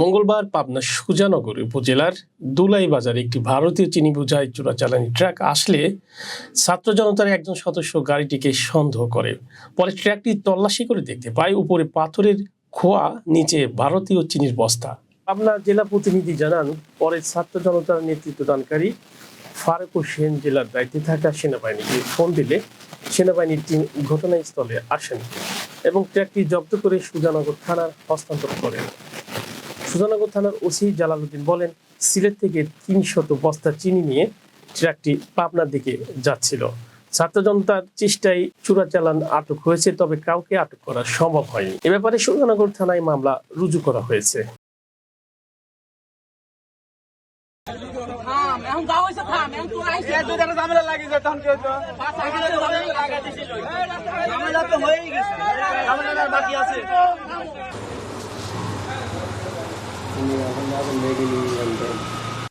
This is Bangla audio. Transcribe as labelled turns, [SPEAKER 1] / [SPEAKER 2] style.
[SPEAKER 1] মঙ্গলবার পাবনা সুজানগর উপজেলার দুলাই বাজারে একটি ভারতীয় চিনি বোঝাই চোরাচালানি ট্রাক আসলে ছাত্র জনতার একজন সদস্য গাড়িটিকে সন্দেহ করে। পরে ট্রাকটি তল্লাশি করে দেখতে পায়। উপরে পাথরের খোয়া, নিচে ভারতীয় চিনির বস্তা। পাবনা জেলা প্রতিনিধি জানান, পরে ছাত্র জনতার নেতৃত্ব দানকারী ফারুক হোসেন জেলার দায়িত্বে থাকা সেনাবাহিনীকে ফোন দিলে সেনাবাহিনীর টিম ঘটনাস্থলে আসেন এবং ট্রাকটি জব্দ করে সুজানগর থানার হস্তান্তর করেন। সুজানগর থানার ওসি জালালউদ্দিন বলেন সিলেট থেকে তিনশত বস্তা চিনি নিয়ে ট্রাকটি পাবনার দিকে যাচ্ছিল। ছাত্র জনতার চেষ্টায় চোরাচালান আটক হয়েছে তবে কাউকে আটক করা সম্ভব হয়নি। এ ব্যাপারে সুজানগর থানায় মামলা রুজু করা হয়েছে।
[SPEAKER 2] এখন গাঁও হয়েছে থাম এখন তোর আইসে।
[SPEAKER 3] দুটার ঝামেলা লাগি যায় তখন কেউ তো ঝামেলা তো হয়েই গেছে। ঝামেলা বাকি আছে। Hindi ako na akong bigay ng 100.